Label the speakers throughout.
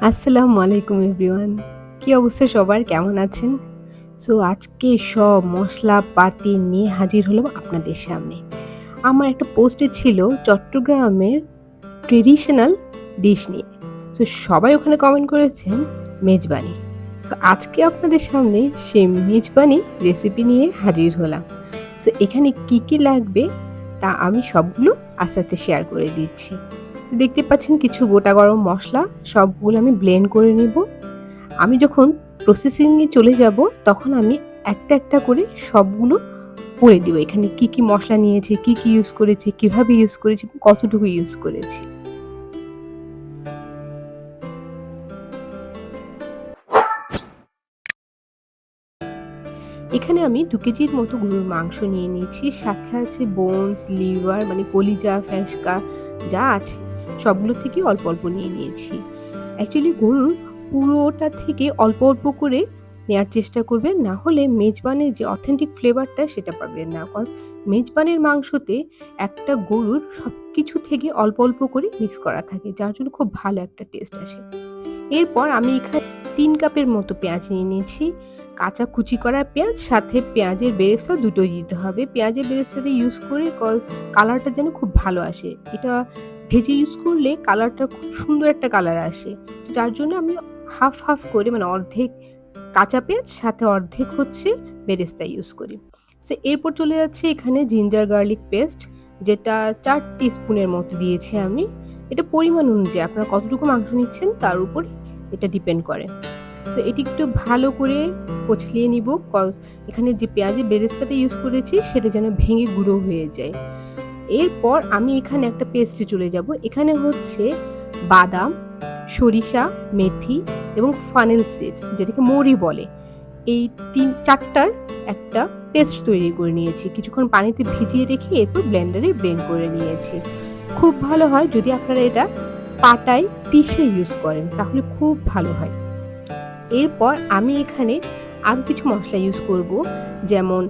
Speaker 1: আসসালামু আলাইকুম এভরিওয়ান। কি অবস্থা সবার? কেমন আছেন? সো, আজকে সব মশলাপাতি নিয়ে হাজির হলাম আপনাদের সামনে। আমার একটা পোস্টে ছিল চট্টগ্রামের ট্রেডিশনাল ডিশ নিয়ে। সো, সবাই ওখানে কমেন্ট করেছেন, মেজবানি। সো, আজকে আপনাদের সামনে সেই মেজবানি রেসিপি নিয়ে হাজির হলাম। সো, এখানে কি কি লাগবে তা আমি সবগুলো আস্তে আস্তে শেয়ার করে দিচ্ছি। দেখতে পাচ্ছেন কিছু গোটা গরম মশলা সবগুলো আমি ব্লেন্ড করে নিব। আমি যখন প্রসেসিংয়ে চলে যাব, তখন আমি একটা একটা করে সবগুলো বলে দিব। এখানে কি কি মশলা নিয়েছি, কি কি ইউজ করেছি, কীভাবে ইউজ করেছি, কতটুকু ইউজ করেছি। এখানে আমি দু কেজির মতো গরুর মাংস নিয়ে নিয়েছি। সাথে আছে বোনস লিভার মানে কলিজা ফ্যাসকা, যা আছে। সবগুলো থেকে অল্প অল্প নিয়ে নিয়েছি। অ্যাকচুয়ালি গরুর পুরোটা থেকে অল্প অল্প করে নেওয়ার চেষ্টা করবেন, না হলে মেজবানের যে অথেন্টিক ফ্লেভারটা সেটা পাবেন না। কজ মেজবানের মাংসতে একটা গরুর সব কিছু থেকে অল্প অল্প করে মিক্স করা থাকে, যার জন্য খুব ভালো একটা টেস্ট আসে। এরপর আমি এখানে তিন কাপের মতো পেঁয়াজ নিয়ে নিয়েছি। কাঁচা কুচি করা পেঁয়াজ, সাথে পেঁয়াজের বেরেস্তা দুটোই দিতে হবে। পেঁয়াজের বেরেস্তাটা ইউজ করে কালারটা যেন খুব ভালো আসে। এটা ভেজে ইউজ করলে কালারটা খুব সুন্দর একটা কালার আসে। তো যার জন্য আমি হাফ হাফ করে মানে অর্ধেক কাঁচা পেঁয়াজ, সাথে অর্ধেক হচ্ছে বেরেস্তা ইউজ করি। সো এরপর চলে যাচ্ছে এখানে জিঞ্জার গার্লিক পেস্ট যেটা চার স্পুনের মতো দিয়েছি আমি। এটা পরিমাণ অনুযায়ী, আপনারা কতটুকু মাংস নিচ্ছেন তার উপর এটা ডিপেন্ড করে। সো এটি একটু ভালো করে কচলিয়ে নিব কজ এখানে যে পেঁয়াজের বেরেস্তাটা ইউজ করেছি, সেটা যেন ভেঙে গুঁড়ো হয়ে যায়। এরপর আমি এখানে একটা পেস্টে চলে যাব। এখানে হচ্ছে বাদাম, সরিষা, মেথি এবং ফানেল সিডস যেটাকে মরি বলে। এই তিন, চারটার একটা পেস্ট তৈরি করে নিয়েছি। কিছুক্ষণ পানিতে ভিজিয়ে রেখে এরপর ব্লেন্ডারে ব্লেন্ড করে নিয়েছি। খুব ভালো হয় যদি আপনারা এটা পাটায় পিষে ইউজ করেন, তাহলে খুব ভালো হয়। এরপর আমি এখানে আরও কিছু মশলা ইউজ করব, যেমন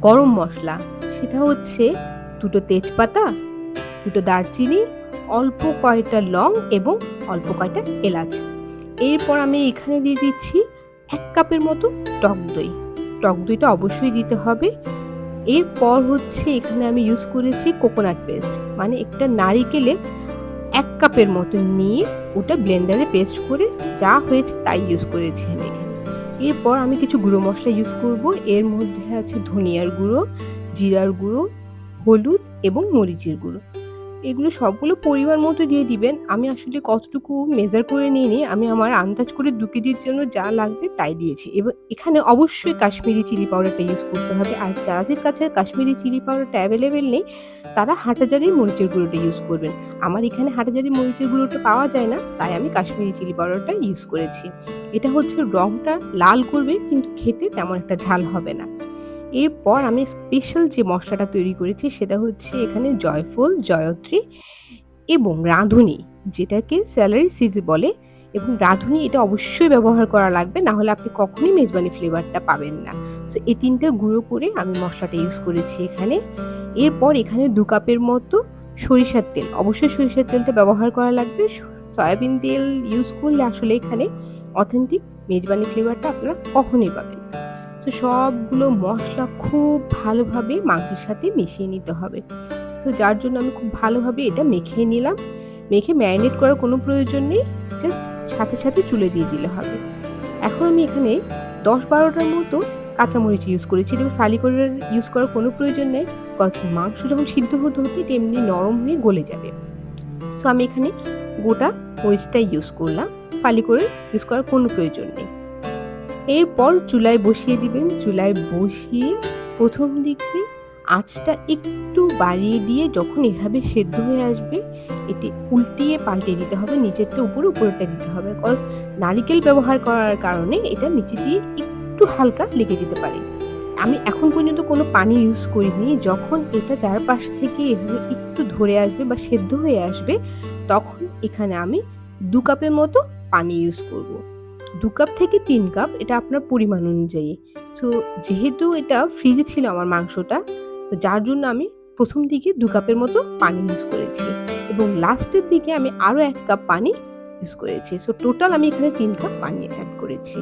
Speaker 1: গরম মশলা। সেটা হচ্ছে দুটো তেজপাতা, দুটো দারচিনি, অল্প কয়টা লং এবং অল্প কয়টা এলাচ। এরপর আমি এখানে দিয়ে দিচ্ছি এক কাপের মতো টক দই। টক দইটা অবশ্যই দিতে হবে। এরপর হচ্ছে এখানে আমি ইউজ করেছি কোকোনাট পেস্ট মানে একটা নারিকেলে এক কাপের মতো নিয়ে ওটা ব্লেন্ডারে পেস্ট করে যা হয়েছে তাই ইউজ করেছি আমি এখানে। এরপর আমি কিছু গুঁড়ো মশলা ইউজ করব। এর মধ্যে আছে ধনিয়ার গুঁড়ো, জিরার গুঁড়ো হলুদ এবং মরিচের গুঁড়ো। এগুলো সবগুলো পরিমাণ মতো দিয়ে দিবেন। আমি আসলে কতটুকু মেজার করে নিয়ে নিই আমি আমার আন্দাজ করে দু কেজির জন্য যা লাগবে তাই দিয়েছি। এবং এখানে অবশ্যই কাশ্মীরি চিলি পাউডারটা ইউজ করতে হবে। আর যাদের কাছে কাশ্মীরি চিলি পাউডারটা অ্যাভেলেবেল নেই, তারা হাঁটাজারি মরিচের গুঁড়োটা ইউজ করবেন। আমার এখানে হাঁটাজারি মরিচের গুঁড়োটা পাওয়া যায় না, তাই আমি কাশ্মীরি চিলি পাউডারটা ইউজ করেছি। এটা হচ্ছে রংটা লাল করবে, কিন্তু খেতে তেমন একটা ঝাল হবে না। এরপর আমি স্পেশাল যে মশলাটা তৈরি করেছি সেটা হচ্ছে এখানে জয়ফল, জয়ত্রী এবং রাঁধুনি, যেটাকে স্যালারি সিডস বলে এবং রাঁধুনি এটা অবশ্যই ব্যবহার করা লাগবে, না হলে আপনি কখনই মেজবানি ফ্লেভারটা পাবেন না। সো এই তিনটা গুঁড়ো করে আমি মশলাটা ইউজ করেছি এখানে। এরপর এখানে দু কাপের মতো সরিষার তেল, অবশ্যই সরিষার তেলটা ব্যবহার করা লাগবে। সয়াবিন তেল ইউজ করলে আসলে এখানে অথেন্টিক মেজবানি ফ্লেভারটা আপনারা কখনোই পাবেন তো সবগুলো মশলা খুব ভালোভাবে মাংসের সাথে মিশিয়ে নিতে হবে। তো যার জন্য আমি খুব ভালোভাবে এটা মেখে নিলাম। মেখে ম্যারিনেট করার কোনো প্রয়োজন নেই, জাস্ট সাথে সাথে চুলে দিয়ে দিলে হবে। এখন আমি এখানে দশ বারোটার মতো কাঁচামরিচ ইউজ করেছি। এটা ফালি করে ইউজ করার কোনো প্রয়োজন নেই মাংস যখন সিদ্ধ হতে হতে এটা এমনি নরম হয়ে গলে যাবে। সো আমি এখানে গোটা মরিচটা ইউজ করলাম, ফালি করে ইউজ করার কোনো প্রয়োজন নেই। এরপর চুলায় বসিয়ে দিবেন। চুলায় বসিয়ে প্রথম দিকে আঁচটা একটু বাড়িয়ে দিয়ে যখন এভাবে সেদ্ধ হয়ে আসবে, এটি উল্টিয়ে পাল্টে দিতে হবে, নিচেরটা উপরে উপরেটা দিতে হবে। কজ নারিকেল ব্যবহার করার কারণে এটা নিচে দিয়ে একটু হালকা লেগে যেতে পারে। আমি এখন পর্যন্ত কোনো পানি ইউজ করিনি। যখন এটা চারপাশ থেকে এভাবে একটু ধরে আসবে বা সেদ্ধ হয়ে আসবে, তখন এখানে আমি দু কাপের মতো পানি ইউজ করব। দু কাপ থেকে তিন কাপ এটা আপনার পরিমাণ অনুযায়ী সো যেহেতু এটা ফ্রিজে ছিল আমার মাংসটা, তো যার জন্য আমি প্রথম দিকে দু কাপের মতো পানি ইউজ করেছি এবং লাস্টের দিকে আমি আরও এক কাপ পানি ইউজ করেছি। সো টোটাল আমি এখানে তিন কাপ পানি অ্যাড করেছি।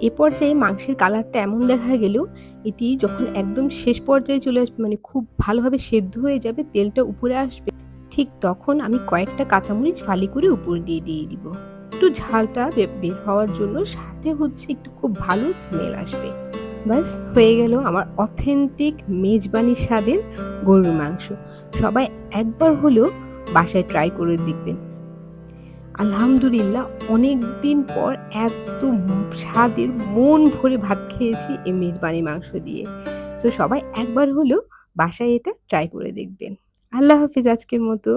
Speaker 1: এ পর্যায়ে মাংসের কালারটা এমন দেখা গেল এটি যখন একদম শেষ পর্যায়ে চলে আসবে মানে খুব ভালোভাবে সেদ্ধ হয়ে যাবে, তেলটা উপরে আসবে, ঠিক তখন আমি কয়েকটা কাঁচামরিচ ফালি করে উপর দিয়ে দিয়ে দিব। একটু ঝালটা বের হওয়ার জন্য সাথে হচ্ছে একটু খুব ভালো স্মেল আসবে। ব্যাস হয়ে গেল আমার অথেন্টিক মেজবানি স্বাদের গরুর মাংস। সবাই একবার হলেও বাসায় ট্রাই করে দেখবেন। আলহামদুলিল্লাহ, অনেক দিন পর এত স্বাদের মন ভরে ভাত খেয়েছি এই মেজবানি মাংস দিয়ে। সো সবাই একবার হলেও বাসায় এটা ট্রাই করে দেখবেন। আল্লাহ হাফিজ আজকের মতো।